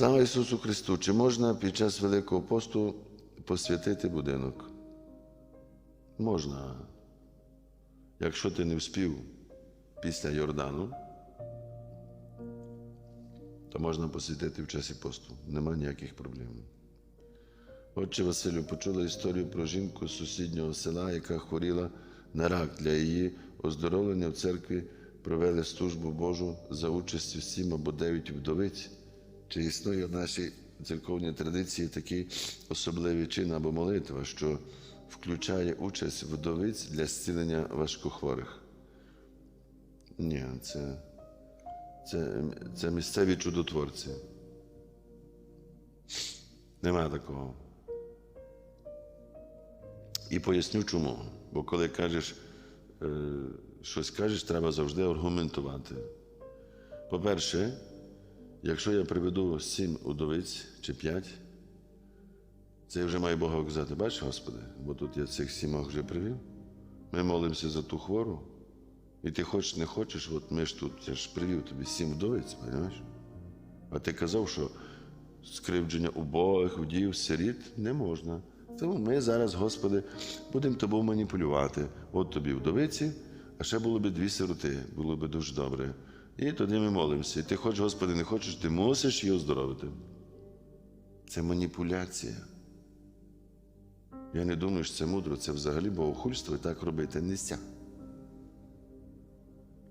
Слава Ісусу Христу! Чи можна під час Великого посту посвятити будинок? Можна. Якщо ти не вспів після Йордану, то можна посвятити в часі посту. Нема ніяких проблем. Отче Василю, почула історію про жінку з сусіднього села, яка хворіла на рак. Для її оздоровлення в церкві провели службу Божу за участю сім або дев'ять вдовиць. Чи існує в нашій церковній традиції такий особливий чин або молитва, що включає участь вдовиць для зцілення важкохворих? Ні, це, це, це місцеві чудотворці. Нема такого. І поясню чому. Бо коли кажеш, е, щось кажеш, треба завжди аргументувати. По-перше, якщо я приведу сім удовиць чи п'ять, це я вже маю Бога казати, бачиш, Господи, бо тут я цих сімох вже привів. Ми молимося за ту хвору. І ти хочеш, не хочеш, от ми ж тут, я ж привів тобі сім вдовиць, розумієш? А ти казав, що скривдження убогих, вдів, сиріт не можна. Тому ми зараз, Господи, будемо тобою маніпулювати. От тобі вдовиці, а ще було б дві сироти, було б дуже добре. І тоді ми молимося. І ти хочеш, Господи, не хочеш, ти мусиш її оздоровити. Це маніпуляція. Я не думаю, що це мудро, це взагалі богохульство і так робити не ся.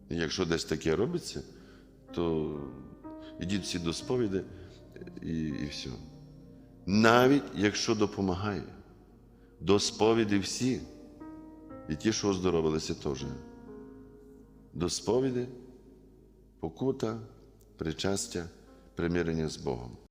І якщо десь таке робиться, то ідіть всі до сповіді і, і все. Навіть якщо допомагає, до сповіді всі, і ті, що оздоровилися теж. До сповіді, покута, причастя, примирення з Богом.